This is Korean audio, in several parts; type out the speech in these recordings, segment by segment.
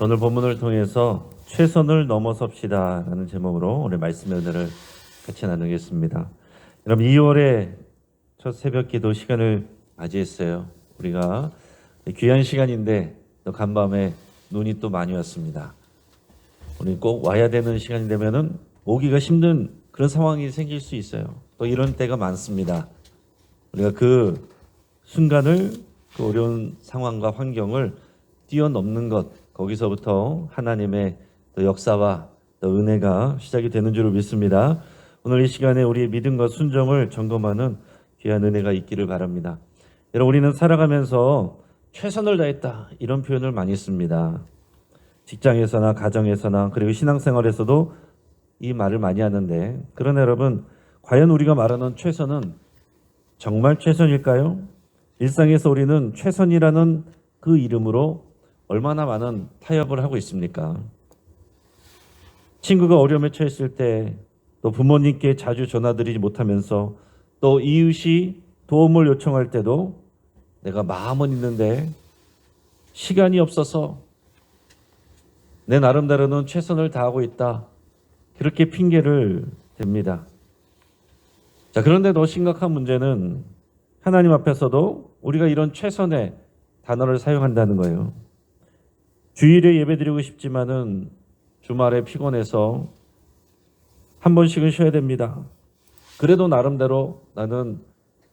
오늘 본문을 통해서 최선을 넘어섭시다 라는 제목으로 오늘 말씀의 은혜를 같이 나누겠습니다. 여러분 2월에 첫 새벽 기도 시간을 맞이했어요. 우리가 귀한 시간인데 또 간밤에 눈이 또 많이 왔습니다. 우리 꼭 와야 되는 시간이 되면은 오기가 힘든 그런 상황이 생길 수 있어요. 또 이런 때가 많습니다. 우리가 그 순간을 그 어려운 상황과 환경을 뛰어넘는 것 거기서부터 하나님의 또 역사와 또 은혜가 시작이 되는 줄을 믿습니다. 오늘 이 시간에 우리의 믿음과 순종을 점검하는 귀한 은혜가 있기를 바랍니다. 여러분 우리는 살아가면서 최선을 다했다 이런 표현을 많이 씁니다. 직장에서나 가정에서나 그리고 신앙생활에서도 이 말을 많이 하는데 그러나 여러분 과연 우리가 말하는 최선은 정말 최선일까요? 일상에서 우리는 최선이라는 그 이름으로 얼마나 많은 타협을 하고 있습니까? 친구가 어려움에 처했을 때, 또 부모님께 자주 전화드리지 못하면서, 또 이웃이 도움을 요청할 때도 내가 마음은 있는데 시간이 없어서 내 나름대로는 최선을 다하고 있다. 그렇게 핑계를 댑니다. 자, 그런데 더 심각한 문제는 하나님 앞에서도 우리가 이런 최선의 단어를 사용한다는 거예요. 주일에 예배드리고 싶지만은 주말에 피곤해서 한 번씩은 쉬어야 됩니다. 그래도 나름대로 나는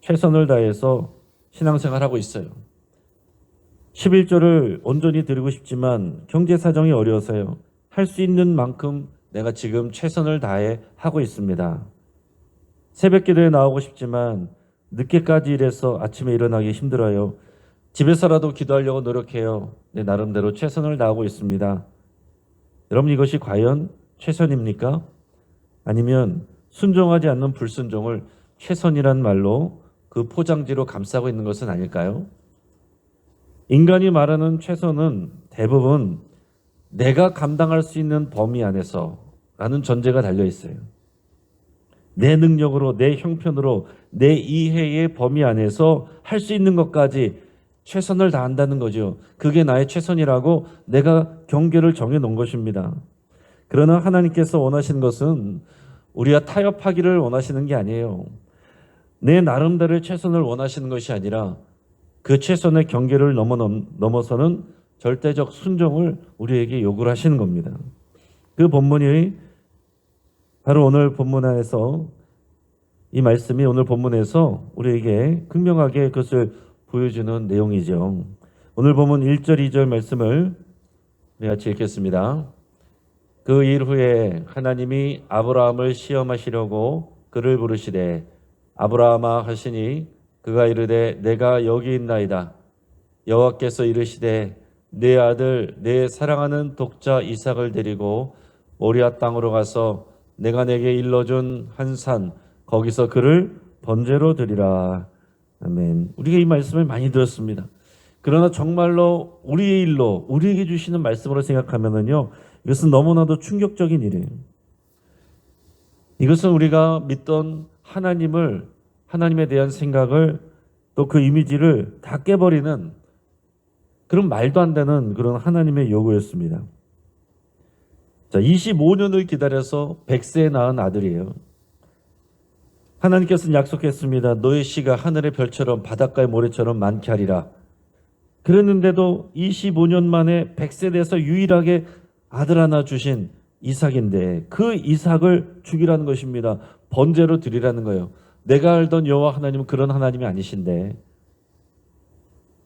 최선을 다해서 신앙생활 하고 있어요. 11조를 온전히 드리고 싶지만 경제 사정이 어려워서요. 할 수 있는 만큼 내가 지금 최선을 다해 하고 있습니다. 새벽 기도에 나오고 싶지만 늦게까지 일해서 아침에 일어나기 힘들어요. 집에서라도 기도하려고 노력해요. 내 나름대로 최선을 다하고 있습니다. 여러분 이것이 과연 최선입니까? 아니면 순종하지 않는 불순종을 최선이란 말로 그 포장지로 감싸고 있는 것은 아닐까요? 인간이 말하는 최선은 대부분 내가 감당할 수 있는 범위 안에서라는 전제가 달려 있어요. 내 능력으로, 내 형편으로, 내 이해의 범위 안에서 할 수 있는 것까지 최선을 다한다는 거죠. 그게 나의 최선이라고 내가 경계를 정해 놓은 것입니다. 그러나 하나님께서 원하시는 것은 우리가 타협하기를 원하시는 게 아니에요. 내 나름대로의 최선을 원하시는 것이 아니라 그 최선의 경계를 넘어 넘어서는 절대적 순종을 우리에게 요구를 하시는 겁니다. 그 본문이 바로 오늘 본문 안에서 이 말씀이 오늘 본문에서 우리에게 극명하게 그것을 보여주는 내용이죠. 오늘 보면 1절, 2절 말씀을 같이 읽겠습니다. 그 일 후에 하나님이 아브라함을 시험하시려고 그를 부르시되 아브라함아 하시니 그가 이르되 내가 여기 있나이다. 여호와께서 이르시되 내 아들 내 사랑하는 독자 이삭을 데리고 모리아 땅으로 가서 내가 내게 일러준 한 산 거기서 그를 번제로 드리라. 아멘. 우리가 이 말씀을 많이 들었습니다. 그러나 정말로 우리의 일로 우리에게 주시는 말씀으로 생각하면은요. 이것은 너무나도 충격적인 일이에요. 이것은 우리가 믿던 하나님을 하나님에 대한 생각을 또 그 이미지를 다 깨버리는 그런 말도 안 되는 그런 하나님의 요구였습니다. 자, 25년을 기다려서 100세에 낳은 아들이에요. 하나님께서는 약속했습니다. 너의 씨가 하늘의 별처럼 바닷가의 모래처럼 많게 하리라. 그랬는데도 25년 만에 100세 돼서 유일하게 아들 하나 주신 이삭인데 그 이삭을 죽이라는 것입니다. 번제로 드리라는 거예요. 내가 알던 여호와 하나님은 그런 하나님이 아니신데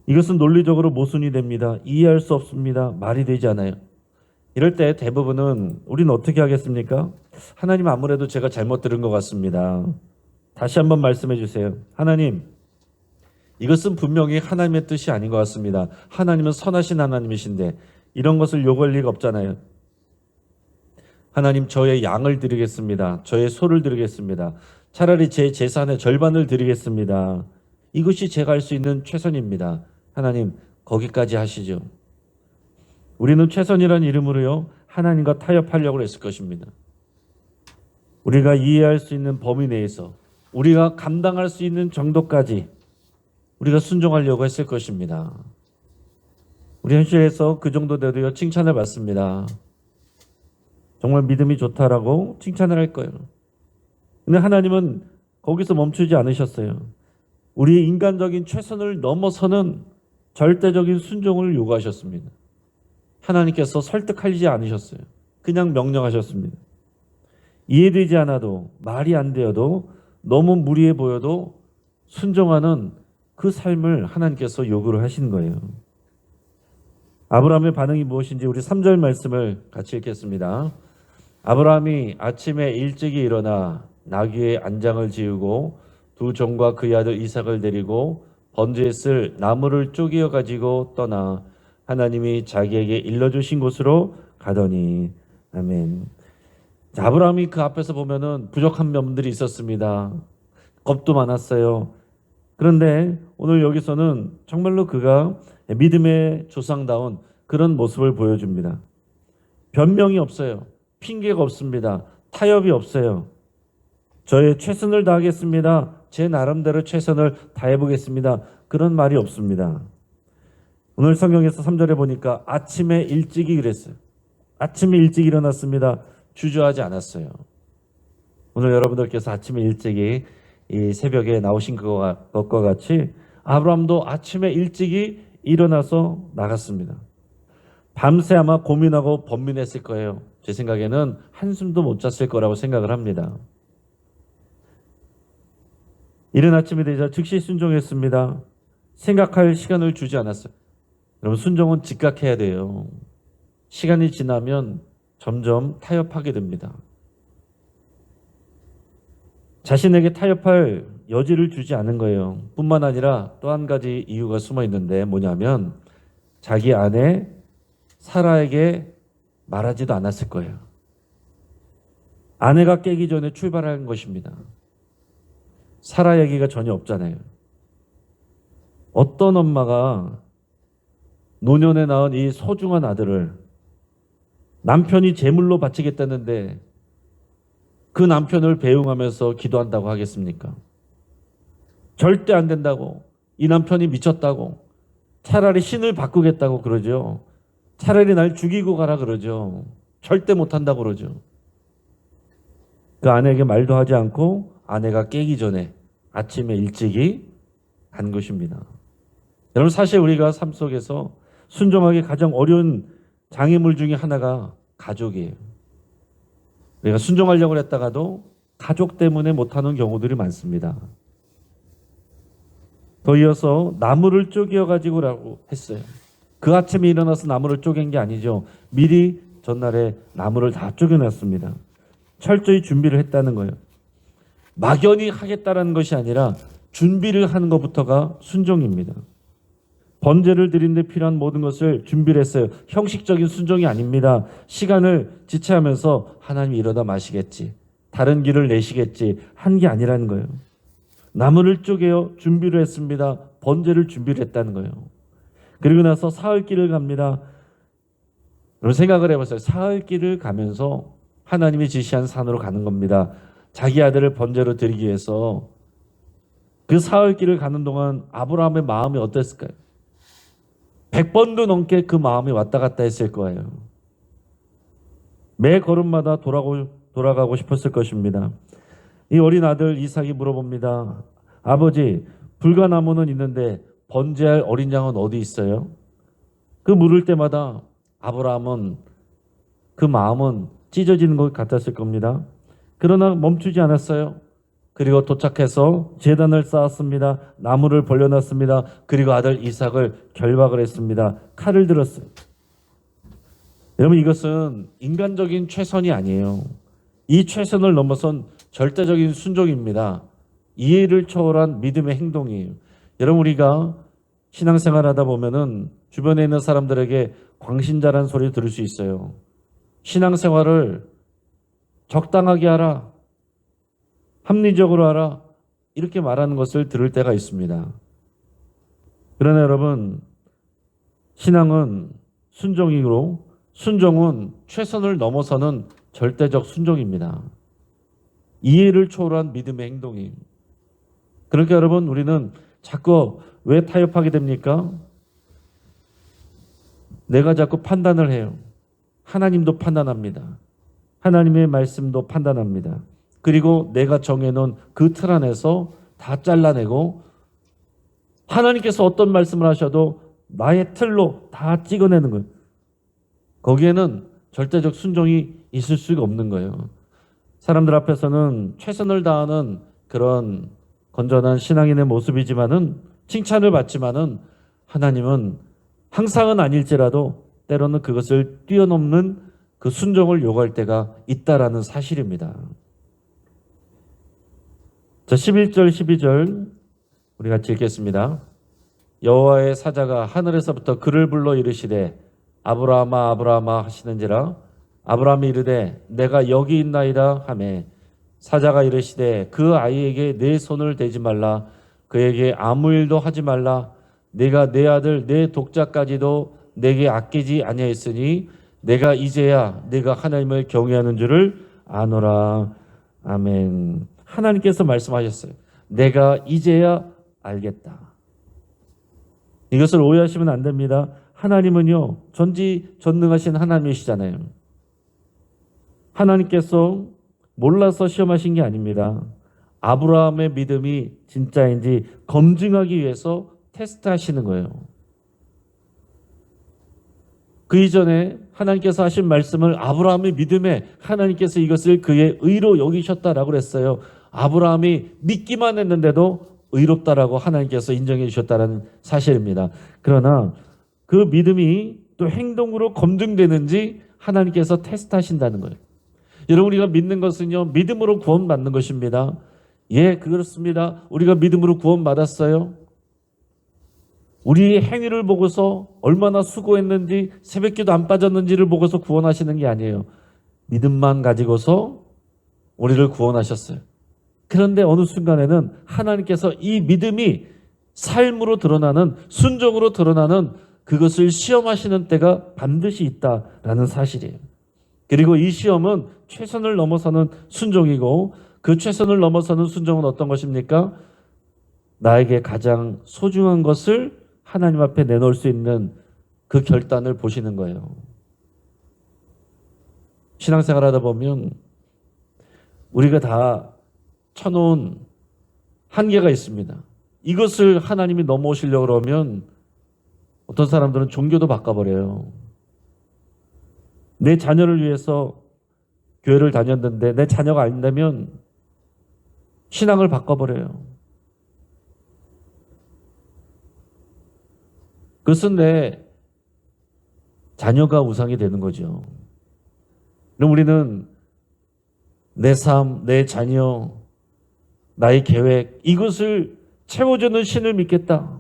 이것은 논리적으로 모순이 됩니다. 이해할 수 없습니다. 말이 되지 않아요. 이럴 때 대부분은 우리는 어떻게 하겠습니까? 하나님 아무래도 제가 잘못 들은 것 같습니다. 다시 한번 말씀해 주세요. 하나님, 이것은 분명히 하나님의 뜻이 아닌 것 같습니다. 하나님은 선하신 하나님이신데 이런 것을 요구할 리가 없잖아요. 하나님, 저의 양을 드리겠습니다. 저의 소를 드리겠습니다. 차라리 제 재산의 절반을 드리겠습니다. 이것이 제가 할 수 있는 최선입니다. 하나님, 거기까지 하시죠. 우리는 최선이라는 이름으로요, 하나님과 타협하려고 했을 것입니다. 우리가 이해할 수 있는 범위 내에서 우리가 감당할 수 있는 정도까지 우리가 순종하려고 했을 것입니다. 우리 현실에서 그 정도 돼도요 칭찬을 받습니다. 정말 믿음이 좋다라고 칭찬을 할 거예요. 근데 하나님은 거기서 멈추지 않으셨어요. 우리의 인간적인 최선을 넘어서는 절대적인 순종을 요구하셨습니다. 하나님께서 설득하지 않으셨어요. 그냥 명령하셨습니다. 이해되지 않아도 말이 안 되어도 너무 무리해 보여도 순종하는 그 삶을 하나님께서 요구를 하신 거예요. 아브라함의 반응이 무엇인지 우리 3절 말씀을 같이 읽겠습니다. 아브라함이 아침에 일찍이 일어나 나귀의 안장을 지우고 두 종과 그의 아들 이삭을 데리고 번제에 쓸 나무를 쪼개어 가지고 떠나 하나님이 자기에게 일러 주신 곳으로 가더니 아멘. 자, 아브라함이 그 앞에서 보면은 부족한 면들이 있었습니다. 겁도 많았어요. 그런데 오늘 여기서는 정말로 그가 믿음의 조상다운 그런 모습을 보여줍니다. 변명이 없어요. 핑계가 없습니다. 타협이 없어요. 저의 최선을 다하겠습니다. 제 나름대로 최선을 다해보겠습니다. 그런 말이 없습니다. 오늘 성경에서 3절에 보니까 아침에 일찍이 그랬어요. 아침에 일찍 일어났습니다. 주저하지 않았어요. 오늘 여러분들께서 아침에 일찍이 이 새벽에 나오신 것과 같이 아브라함도 아침에 일찍이 일어나서 나갔습니다. 밤새 아마 고민하고 번민했을 거예요. 제 생각에는 한숨도 못 잤을 거라고 생각을 합니다. 이른 아침이 되자 즉시 순종했습니다. 생각할 시간을 주지 않았어요. 여러분 순종은 즉각해야 돼요. 시간이 지나면 점점 타협하게 됩니다. 자신에게 타협할 여지를 주지 않은 거예요. 뿐만 아니라 또 한 가지 이유가 숨어 있는데 뭐냐면 자기 아내 사라에게 말하지도 않았을 거예요. 아내가 깨기 전에 출발한 것입니다. 사라 얘기가 전혀 없잖아요. 어떤 엄마가 노년에 낳은 이 소중한 아들을 남편이 제물로 바치겠다는데 그 남편을 배웅하면서 기도한다고 하겠습니까? 절대 안 된다고. 이 남편이 미쳤다고. 차라리 신을 바꾸겠다고 그러죠. 차라리 날 죽이고 가라 그러죠. 절대 못한다고 그러죠. 그 아내에게 말도 하지 않고 아내가 깨기 전에 아침에 일찍이 간 것입니다. 여러분 사실 우리가 삶 속에서 순종하기 가장 어려운 장애물 중에 하나가 가족이에요. 우리가 순종하려고 했다가도 가족 때문에 못하는 경우들이 많습니다. 더 이어서 나무를 쪼개어 가지고라고 했어요. 그 아침에 일어나서 나무를 쪼갠 게 아니죠. 미리 전날에 나무를 다 쪼개놨습니다. 철저히 준비를 했다는 거예요. 막연히 하겠다라는 것이 아니라 준비를 하는 것부터가 순종입니다. 번제를 드리는데 필요한 모든 것을 준비를 했어요. 형식적인 순종이 아닙니다. 시간을 지체하면서 하나님 이러다 마시겠지. 다른 길을 내시겠지. 한 게 아니라는 거예요. 나무를 쪼개어 준비를 했습니다. 번제를 준비를 했다는 거예요. 그리고 나서 사흘길을 갑니다. 여러분 생각을 해보세요. 사흘길을 가면서 하나님이 지시한 산으로 가는 겁니다. 자기 아들을 번제로 드리기 위해서 그 사흘길을 가는 동안 아브라함의 마음이 어땠을까요? 100번도 넘게 그 마음이 왔다 갔다 했을 거예요. 매 걸음마다 돌아고, 돌아가고 싶었을 것입니다. 이 어린 아들 이삭이 물어봅니다. 아버지, 불가나무는 있는데 번제할 어린 양은 어디 있어요? 그 물을 때마다 아브라함은 그 마음은 찢어지는 것 같았을 겁니다. 그러나 멈추지 않았어요. 그리고 도착해서 재단을 쌓았습니다. 나무를 벌려놨습니다. 그리고 아들 이삭을 결박을 했습니다. 칼을 들었어요. 여러분 이것은 인간적인 최선이 아니에요. 이 최선을 넘어선 절대적인 순종입니다. 이해를 초월한 믿음의 행동이에요. 여러분 우리가 신앙생활 하다 보면은 주변에 있는 사람들에게 광신자라는 소리 들을 수 있어요. 신앙생활을 적당하게 하라. 합리적으로 하라. 이렇게 말하는 것을 들을 때가 있습니다. 그러나 여러분, 신앙은 순종이로 순종은 최선을 넘어서는 절대적 순종입니다. 이해를 초월한 믿음의 행동이. 그러니까 여러분, 우리는 자꾸 왜 타협하게 됩니까? 내가 자꾸 판단을 해요. 하나님도 판단합니다. 하나님의 말씀도 판단합니다. 그리고 내가 정해놓은 그 틀 안에서 다 잘라내고 하나님께서 어떤 말씀을 하셔도 나의 틀로 다 찍어내는 거예요. 거기에는 절대적 순종이 있을 수가 없는 거예요. 사람들 앞에서는 최선을 다하는 그런 건전한 신앙인의 모습이지만은 칭찬을 받지만은 하나님은 항상은 아닐지라도 때로는 그것을 뛰어넘는 그 순종을 요구할 때가 있다라는 사실입니다. 자, 11절 12절 우리 같이 읽겠습니다. 여호와의 사자가 하늘에서부터 그를 불러 이르시되 아브라함아 아브라함아 하시는지라? 아브라함이 이르되 내가 여기 있나이다 하매 사자가 이르시되 그 아이에게 내 손을 대지 말라. 그에게 아무 일도 하지 말라. 내가 내 아들 내 독자까지도 내게 아끼지 아니하였으니 내가 이제야 내가 하나님을 경외하는 줄을 아노라. 아멘 하나님께서 말씀하셨어요 내가 이제야 알겠다 이것을 오해하시면 안 됩니다 하나님은요 전지 전능하신 하나님이시잖아요 하나님께서 몰라서 시험하신 게 아닙니다. 아브라함의 믿음이 진짜인지 검증하기 위해서 테스트하시는 거예요. 그 이전에 하나님께서 하신 말씀을 아브라함의 믿음에 하나님께서 이것을 그의 의로 여기셨다라고 그랬어요. 아브라함이 믿기만 했는데도 의롭다라고 하나님께서 인정해 주셨다는 사실입니다. 그러나 그 믿음이 또 행동으로 검증되는지 하나님께서 테스트하신다는 거예요. 여러분 우리가 믿는 것은요 믿음으로 구원받는 것입니다. 예 그렇습니다. 우리가 믿음으로 구원받았어요. 우리의 행위를 보고서 얼마나 수고했는지 새벽기도 안 빠졌는지를 보고서 구원하시는 게 아니에요. 믿음만 가지고서 우리를 구원하셨어요. 그런데 어느 순간에는 하나님께서 이 믿음이 삶으로 드러나는 순종으로 드러나는 그것을 시험하시는 때가 반드시 있다라는 사실이에요. 그리고 이 시험은 최선을 넘어서는 순종이고 그 최선을 넘어서는 순종은 어떤 것입니까? 나에게 가장 소중한 것을 하나님 앞에 내놓을 수 있는 그 결단을 보시는 거예요. 신앙생활 하다 보면 우리가 다 쳐놓은 한계가 있습니다. 이것을 하나님이 넘어오시려고 그러면 어떤 사람들은 종교도 바꿔버려요. 내 자녀를 위해서 교회를 다녔는데 내 자녀가 아닌다면 신앙을 바꿔버려요. 그것은 내 자녀가 우상이 되는 거죠. 그럼 우리는 내 삶, 내 자녀, 나의 계획, 이것을 채워주는 신을 믿겠다.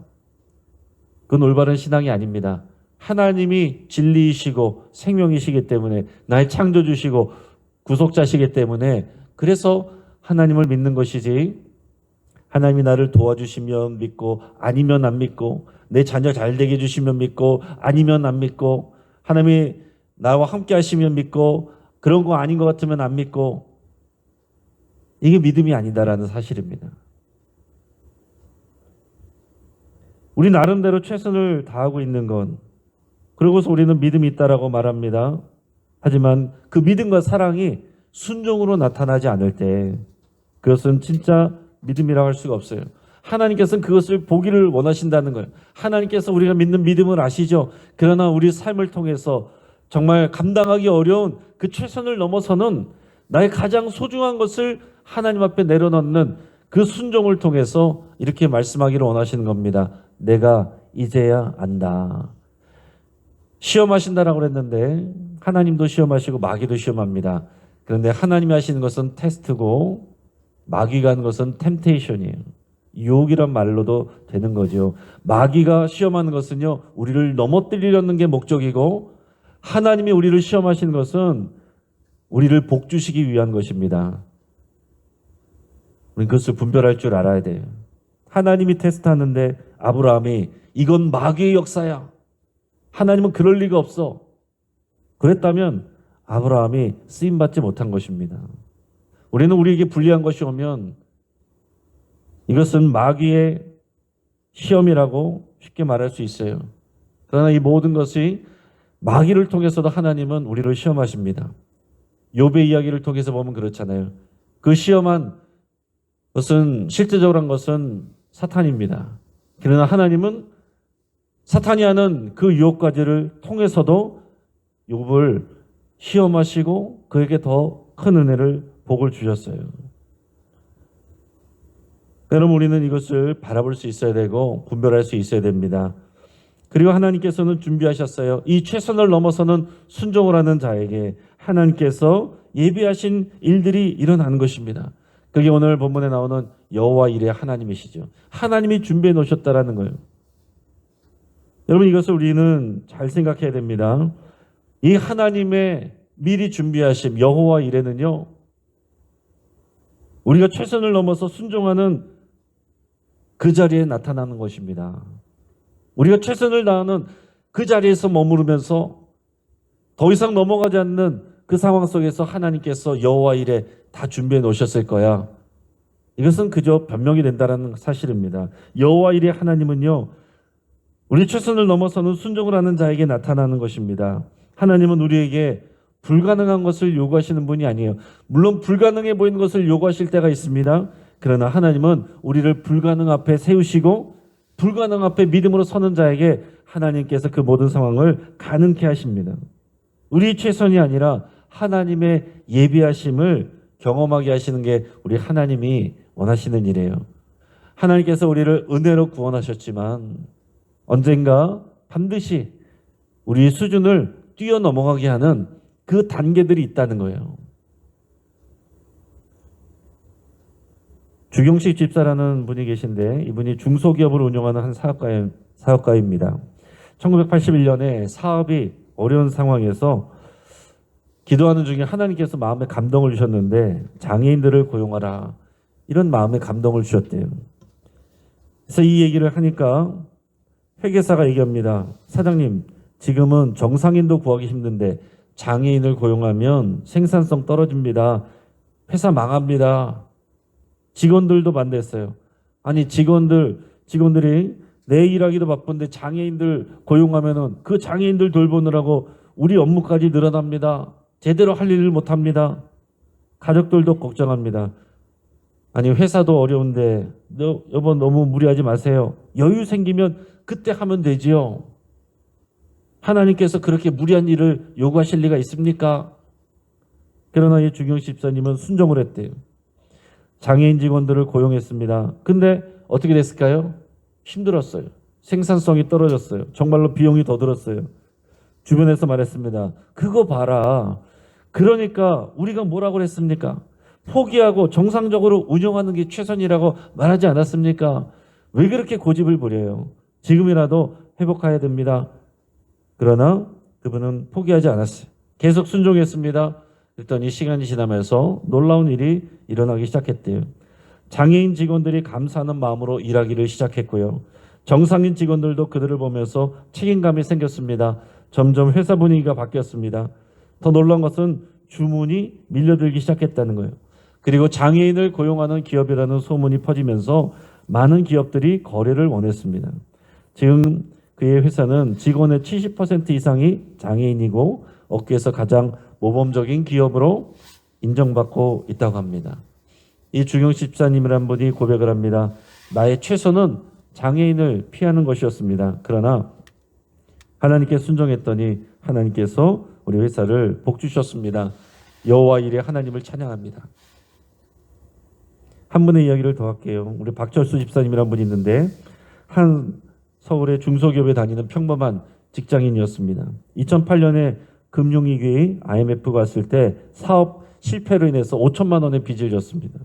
그건 올바른 신앙이 아닙니다. 하나님이 진리이시고 생명이시기 때문에 나의 창조주시고 구속자시기 때문에 그래서 하나님을 믿는 것이지 하나님이 나를 도와주시면 믿고 아니면 안 믿고 내 자녀 잘 되게 해주시면 믿고 아니면 안 믿고 하나님이 나와 함께 하시면 믿고 그런 거 아닌 것 같으면 안 믿고 이게 믿음이 아니다라는 사실입니다. 우리 나름대로 최선을 다하고 있는 건 그러고서 우리는 믿음이 있다라고 말합니다. 하지만 그 믿음과 사랑이 순종으로 나타나지 않을 때 그것은 진짜 믿음이라고 할 수가 없어요. 하나님께서는 그것을 보기를 원하신다는 거예요. 하나님께서 우리가 믿는 믿음을 아시죠? 그러나 우리 삶을 통해서 정말 감당하기 어려운 그 최선을 넘어서는 나의 가장 소중한 것을 하나님 앞에 내려놓는 그 순종을 통해서 이렇게 말씀하기를 원하시는 겁니다. 내가 이제야 안다. 시험하신다라고 그랬는데 하나님도 시험하시고 마귀도 시험합니다. 그런데 하나님이 하시는 것은 테스트고 마귀가 하는 것은 템테이션이에요. 유혹이란 말로도 되는 거죠. 마귀가 시험하는 것은요, 우리를 넘어뜨리려는 게 목적이고, 하나님이 우리를 시험하시는 것은 우리를 복주시기 위한 것입니다. 우리 그것을 분별할 줄 알아야 돼요. 하나님이 테스트하는데 아브라함이 이건 마귀의 역사야. 하나님은 그럴 리가 없어. 그랬다면 아브라함이 쓰임 받지 못한 것입니다. 우리는 우리에게 불리한 것이 오면 이것은 마귀의 시험이라고 쉽게 말할 수 있어요. 그러나 이 모든 것이 마귀를 통해서도 하나님은 우리를 시험하십니다. 욥의 이야기를 통해서 보면 그렇잖아요. 그 시험한 것은 실제적으로 한 것은 사탄입니다. 그러나 하나님은 사탄이 하는 그 유혹까지를 통해서도 욥을 시험하시고 그에게 더 큰 은혜를 복을 주셨어요. 여러분 우리는 이것을 바라볼 수 있어야 되고 분별할 수 있어야 됩니다. 그리고 하나님께서는 준비하셨어요. 이 최선을 넘어서는 순종을 하는 자에게 하나님께서 예비하신 일들이 일어나는 것입니다. 그게 오늘 본문에 나오는 여호와 일의 하나님이시죠. 하나님이 준비해 놓으셨다라는 거예요. 여러분 이것을 우리는 잘 생각해야 됩니다. 이 하나님의 미리 준비하심 여호와 일에는요. 우리가 최선을 넘어서 순종하는 그 자리에 나타나는 것입니다. 우리가 최선을 다하는 그 자리에서 머무르면서 더 이상 넘어가지 않는 그 상황 속에서 하나님께서 여호와 일에 다 준비해 놓으셨을 거야. 이것은 그저 변명이 된다는 사실입니다. 여호와 일의 하나님은요. 우리 최선을 넘어서는 순종을 하는 자에게 나타나는 것입니다. 하나님은 우리에게 불가능한 것을 요구하시는 분이 아니에요. 물론 불가능해 보이는 것을 요구하실 때가 있습니다. 그러나 하나님은 우리를 불가능 앞에 세우시고 불가능 앞에 믿음으로 서는 자에게 하나님께서 그 모든 상황을 가능케 하십니다. 우리 최선이 아니라 하나님의 예비하심을 경험하게 하시는 게 우리 하나님이 원하시는 일이에요. 하나님께서 우리를 은혜로 구원하셨지만 언젠가 반드시 우리 수준을 뛰어넘어가게 하는 그 단계들이 있다는 거예요. 주경식 집사라는 분이 계신데 이분이 중소기업을 운영하는 한 사업가, 사업가입니다. 1981년에 사업이 어려운 상황에서 기도하는 중에 하나님께서 마음에 감동을 주셨는데 장애인들을 고용하라 이런 마음에 감동을 주셨대요. 그래서 이 얘기를 하니까 회계사가 얘기합니다. 사장님 지금은 정상인도 구하기 힘든데 장애인을 고용하면 생산성 떨어집니다. 회사 망합니다. 직원들도 반대했어요. 아니 직원들 직원들이 내 일하기도 바쁜데 장애인들 고용하면은 그 장애인들 돌보느라고 우리 업무까지 늘어납니다. 제대로 할 일을 못 합니다. 가족들도 걱정합니다. 아니 회사도 어려운데 너 여보 너무 무리하지 마세요. 여유 생기면 그때 하면 되지요. 하나님께서 그렇게 무리한 일을 요구하실 리가 있습니까? 그러나 이 주경식 집사님은 순종을 했대요. 장애인 직원들을 고용했습니다. 근데 어떻게 됐을까요? 힘들었어요. 생산성이 떨어졌어요. 정말로 비용이 더 들었어요. 주변에서 말했습니다. 그거 봐라. 그러니까 우리가 뭐라고 그랬습니까? 포기하고 정상적으로 운영하는 게 최선이라고 말하지 않았습니까? 왜 그렇게 고집을 부려요? 지금이라도 회복해야 됩니다. 그러나 그분은 포기하지 않았어요. 계속 순종했습니다. 그랬더니 시간이 지나면서 놀라운 일이 일어나기 시작했대요. 장애인 직원들이 감사하는 마음으로 일하기를 시작했고요. 정상인 직원들도 그들을 보면서 책임감이 생겼습니다. 점점 회사 분위기가 바뀌었습니다. 더 놀라운 것은 주문이 밀려들기 시작했다는 거예요. 그리고 장애인을 고용하는 기업이라는 소문이 퍼지면서 많은 기업들이 거래를 원했습니다. 지금 그의 회사는 직원의 70% 이상이 장애인이고 업계에서 가장 모범적인 기업으로 인정받고 있다고 합니다. 이 주경식 집사님이란 분이 고백을 합니다. 나의 최선은 장애인을 피하는 것이었습니다. 그러나 하나님께 순종했더니 하나님께서 우리 회사를 복 주셨습니다. 여호와 일에 하나님을 찬양합니다. 한 분의 이야기를 더 할게요. 우리 박철수 집사님이란 분이 있는데 한 서울의 중소기업에 다니는 평범한 직장인이었습니다. 2008년에 금융위기 IMF가 왔을 때 사업 실패로 인해서 5천만 원의 빚을 졌습니다.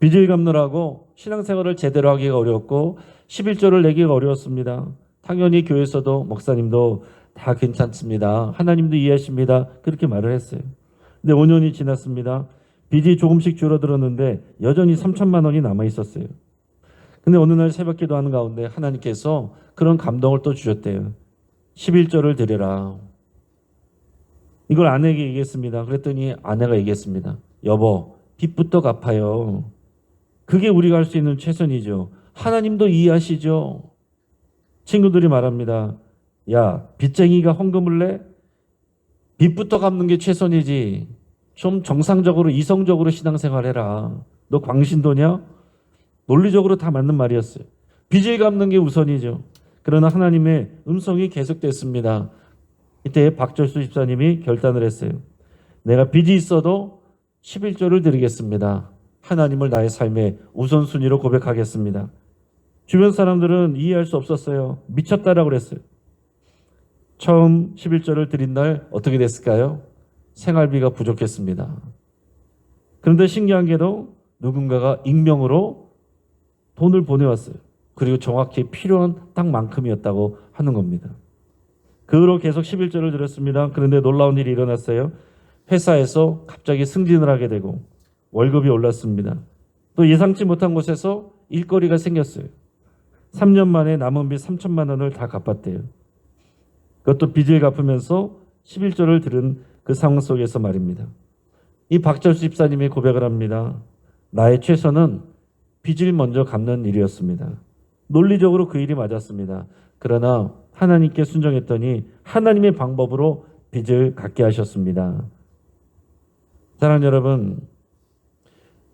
빚을 갚느라고 신앙생활을 제대로 하기가 어려웠고 11조를 내기가 어려웠습니다. 당연히 교회에서도 목사님도 다 괜찮습니다. 하나님도 이해하십니다. 그렇게 말을 했어요. 근데 5년이 지났습니다. 빚이 조금씩 줄어들었는데 여전히 3천만 원이 남아 있었어요. 근데 어느 날 새벽 기도하는 가운데 하나님께서 그런 감동을 또 주셨대요. 11조를 드려라. 이걸 아내에게 얘기했습니다. 그랬더니 아내가 얘기했습니다. 여보, 빚부터 갚아요. 그게 우리가 할 수 있는 최선이죠. 하나님도 이해하시죠. 친구들이 말합니다. 야 빚쟁이가 헌금을 내? 빚부터 갚는 게 최선이지. 좀 정상적으로 이성적으로 신앙생활 해라. 너 광신도냐? 논리적으로 다 맞는 말이었어요. 빚을 갚는 게 우선이죠. 그러나 하나님의 음성이 계속됐습니다. 이때 박철수 집사님이 결단을 했어요. 내가 빚이 있어도 11조를 드리겠습니다. 하나님을 나의 삶의 우선순위로 고백하겠습니다. 주변 사람들은 이해할 수 없었어요. 미쳤다라고 그랬어요. 처음 11조를 드린 날 어떻게 됐을까요? 생활비가 부족했습니다. 그런데 신기한 게도 누군가가 익명으로 돈을 보내왔어요. 그리고 정확히 필요한 딱 만큼이었다고 하는 겁니다. 그 후로 계속 11조를 드렸습니다. 그런데 놀라운 일이 일어났어요. 회사에서 갑자기 승진을 하게 되고 월급이 올랐습니다. 또 예상치 못한 곳에서 일거리가 생겼어요. 3년 만에 남은 빚 3천만 원을 다 갚았대요. 그것도 빚을 갚으면서 11조를 들은 그 상황 속에서 말입니다. 이 박철수 집사님이 고백을 합니다. 나의 최선은 빚을 먼저 갚는 일이었습니다. 논리적으로 그 일이 맞았습니다. 그러나 하나님께 순종했더니 하나님의 방법으로 빚을 갚게 하셨습니다. 사랑하는 여러분,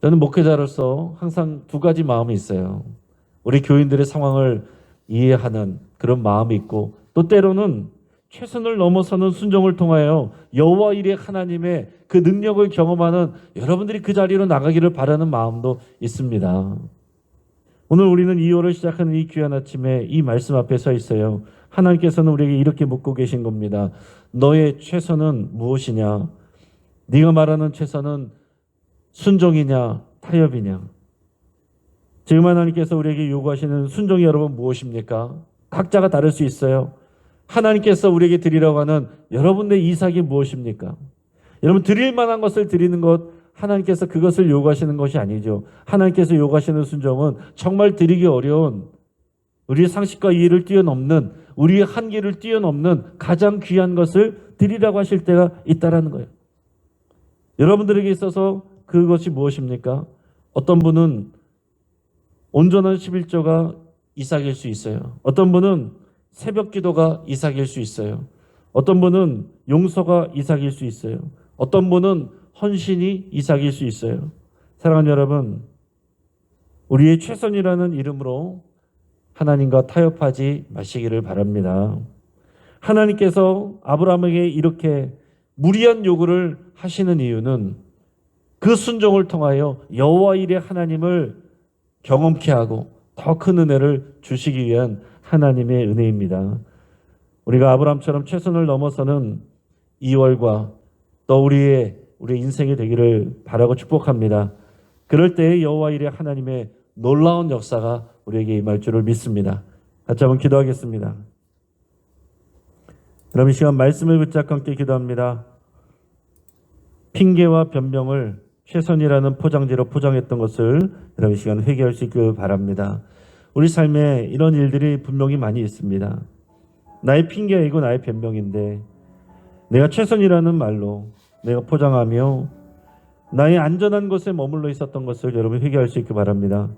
저는 목회자로서 항상 두 가지 마음이 있어요. 우리 교인들의 상황을 이해하는 그런 마음이 있고 또 때로는 최선을 넘어서는 순종을 통하여 여호와 일의 하나님의 그 능력을 경험하는 여러분들이 그 자리로 나가기를 바라는 마음도 있습니다. 오늘 우리는 2월을 시작하는 이 귀한 아침에 이 말씀 앞에 서 있어요. 하나님께서는 우리에게 이렇게 묻고 계신 겁니다. 너의 최선은 무엇이냐? 네가 말하는 최선은 순종이냐 타협이냐? 지금 하나님께서 우리에게 요구하시는 순종이 여러분 무엇입니까? 각자가 다를 수 있어요. 하나님께서 우리에게 드리라고 하는 여러분의 이삭이 무엇입니까? 여러분 드릴 만한 것을 드리는 것 하나님께서 그것을 요구하시는 것이 아니죠. 하나님께서 요구하시는 순종은 정말 드리기 어려운 우리의 상식과 이해를 뛰어넘는 우리의 한계를 뛰어넘는 가장 귀한 것을 드리라고 하실 때가 있다라는 거예요. 여러분들에게 있어서 그것이 무엇입니까? 어떤 분은 온전한 11조가 이삭일 수 있어요. 어떤 분은 새벽 기도가 이삭일 수 있어요. 어떤 분은 용서가 이삭일 수 있어요. 어떤 분은 헌신이 이삭일 수 있어요. 사랑하는 여러분, 우리의 최선이라는 이름으로 하나님과 타협하지 마시기를 바랍니다. 하나님께서 아브라함에게 이렇게 무리한 요구를 하시는 이유는 그 순종을 통하여 여호와 일의 하나님을 경험케 하고 더 큰 은혜를 주시기 위한 하나님의 은혜입니다. 우리가 아브라함처럼 최선을 넘어서는 2월과 또 우리의 우리 인생이 되기를 바라고 축복합니다. 그럴 때 여호와 일의 하나님의 놀라운 역사가 우리에게 임할 줄을 믿습니다. 같이 한번 기도하겠습니다. 그럼 이 시간 말씀을 붙잡고 함께 기도합니다. 핑계와 변명을 최선이라는 포장지로 포장했던 것을 여러분 이 시간 회개할 수 있길 바랍니다. 우리 삶에 이런 일들이 분명히 많이 있습니다. 나의 핑계이고 나의 변명인데 내가 최선이라는 말로 내가 포장하며 나의 안전한 곳에 머물러 있었던 것을 여러분 회개할 수 있길 바랍니다.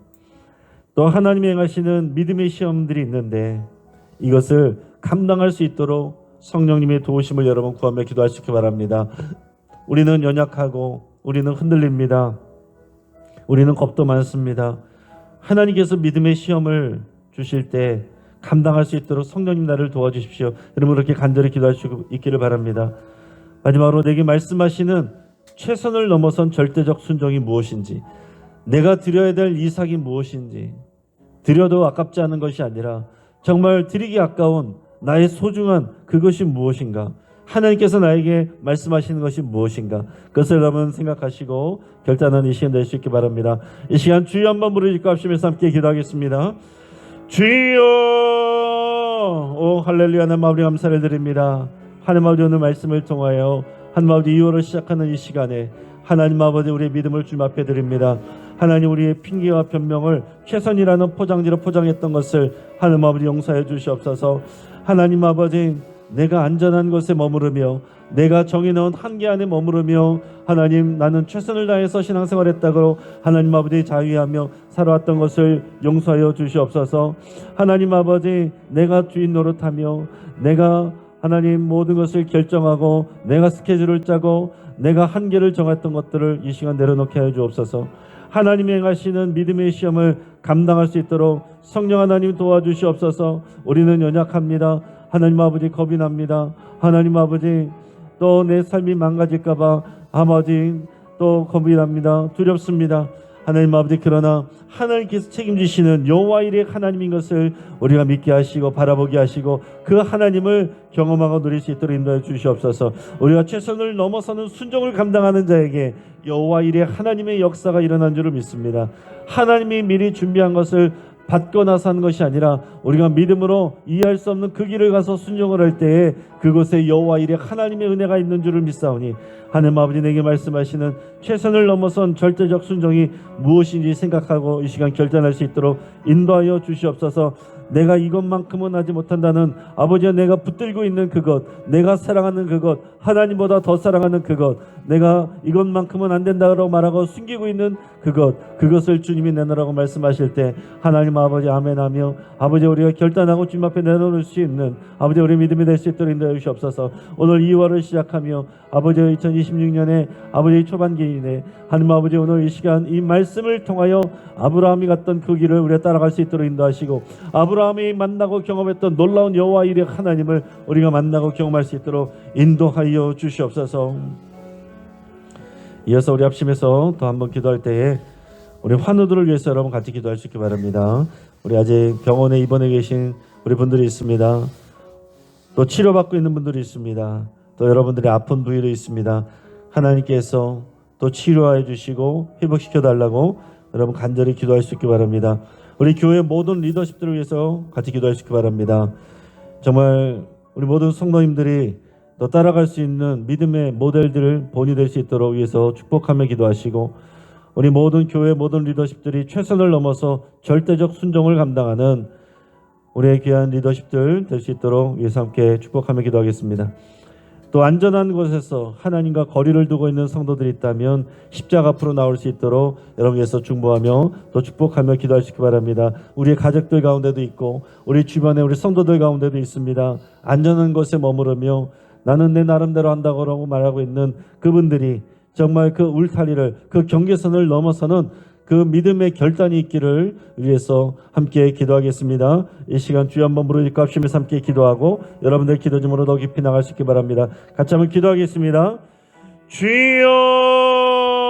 또 하나님이 행하시는 믿음의 시험들이 있는데 이것을 감당할 수 있도록 성령님의 도우심을 여러분 구하며 있길 바랍니다. 우리는 연약하고 우리는 흔들립니다. 우리는 겁도 많습니다. 하나님께서 믿음의 시험을 주실 때 감당할 수 있도록 성령님 나를 도와주십시오. 여러분 그렇게 간절히 기도할 수 있기를 바랍니다. 마지막으로 내게 말씀하시는 최선을 넘어선 절대적 순종이 무엇인지 내가 드려야 될 이삭이 무엇인지 드려도 아깝지 않은 것이 아니라 정말 드리기 아까운 나의 소중한 그것이 무엇인가 하나님께서 나에게 말씀하시는 것이 무엇인가? 그것을 여러분 생각하시고 결단하는 이 시간 될 수 있기 바랍니다. 이 시간 주여 한번 부르짖고 합심해서 함께 기도하겠습니다. 주여! 오 할렐루야. 하나님 아버지 감사를 드립니다. 하나님 아버지 오늘 말씀을 통하여 하나님 아버지 2월을 시작하는 이 시간에 하나님 아버지 우리의 믿음을 주님 앞에 드립니다. 하나님 우리의 핑계와 변명을 최선이라는 포장지로 포장했던 것을 하나님 아버지 용서해 주시옵소서. 하나님 아버지 내가 안전한 곳에 머무르며 내가 정해놓은 한계 안에 머무르며 하나님 나는 최선을 다해서 신앙생활했다고 하나님 아버지 자유하며 살아왔던 것을 용서하여 주시옵소서. 하나님 아버지 내가 주인 노릇하며 내가 하나님 모든 것을 결정하고 내가 스케줄을 짜고 내가 한계를 정했던 것들을 이 시간 내려놓게 하여 주옵소서. 하나님이 행하시는 믿음의 시험을 감당할 수 있도록 성령 하나님 도와주시옵소서. 우리는 연약합니다 하나님 아버지 겁이 납니다. 하나님 아버지 또 내 삶이 망가질까봐 아버지 또 겁이 납니다. 두렵습니다. 하나님 아버지 그러나 하나님께서 책임지시는 여호와 일의 하나님인 것을 우리가 믿게 하시고 바라보게 하시고 그 하나님을 경험하고 누릴 수 있도록 인도해 주시옵소서. 우리가 최선을 넘어서는 순종을 감당하는 자에게 여호와 일의 하나님의 역사가 일어난 줄을 믿습니다. 하나님이 미리 준비한 것을 나서 하는 것이 아니라 우리가 믿음으로 이해할 수 없는 그 길을 가서 순종을 할 때에 그곳에 여호와 일에 하나님의 은혜가 있는 줄을 믿사오니 하나님 아버지 내게 말씀하시는 최선을 넘어선 절대적 순종이 무엇인지 생각하고 이 시간 결단할 수 있도록 인도하여 주시옵소서. 내가 이것만큼은 하지 못한다는 아버지와 내가 붙들고 있는 그것 내가 사랑하는 그것 하나님보다 더 사랑하는 그것 내가 이것만큼은 안 된다고 말하고 숨기고 있는 그것 그것을 주님이 내놓으라고 말씀하실 때 하나님 아버지 아멘하며 아버지 우리가 결단하고 주님 앞에 내놓을 수 있는 아버지 우리 믿음이 될 수 있도록 인도해 주시옵소서 오늘 2월을 시작하며 아버지 2026년에 아버지 초반기인에 하나님 아버지 오늘 이 시간 이 말씀을 통하여 아브라함이 갔던 그 길을 우리가 따라갈 수 있도록 인도하시고 아브라함이 만나고 경험했던 놀라운 여호와 일의 하나님을 우리가 만나고 경험할 수 있도록 인도하여 주시옵소서. 이어서 우리 합심해서 또 한번 기도할 때에 우리 환우들을 위해서 여러분 같이 기도할 수 있기 바랍니다. 우리 아직 병원에 입원해 계신 우리 분들이 있습니다. 또 치료받고 있는 분들이 있습니다. 또 여러분들의 아픈 부위도 있습니다. 하나님께서 또 치료해 주시고 회복시켜 달라고 여러분 간절히 기도할 수 있기 바랍니다. 우리 교회 모든 리더십들을 위해서 같이 기도할 수 있기 바랍니다. 정말 우리 모든 성도님들이 또 따라갈 수 있는 믿음의 모델들을 본이 될 수 있도록 위해서 축복하며 기도하시고 우리 모든 교회 모든 리더십들이 최선을 넘어서 절대적 순종을 감당하는 우리의 귀한 리더십들 될 수 있도록 위해서 함께 축복하며 기도하겠습니다. 또 안전한 곳에서 하나님과 거리를 두고 있는 성도들이 있다면 십자가 앞으로 나올 수 있도록 여러분께서 중보하며 또 축복하며 기도하시기 바랍니다. 우리의 가족들 가운데도 있고 우리 주변에 우리 성도들 가운데도 있습니다. 안전한 곳에 머무르며 나는 내 나름대로 한다고 말하고 있는 그분들이 정말 그 울타리를 그 경계선을 넘어서는 그 믿음의 결단이 있기를 위해서 함께 기도하겠습니다. 이 시간 주여 한번 부르짖고 합심해서 함께 기도하고 여러분들 기도 중으로 더 깊이 나갈 수 있기 바랍니다. 같이 한번 기도하겠습니다. 주여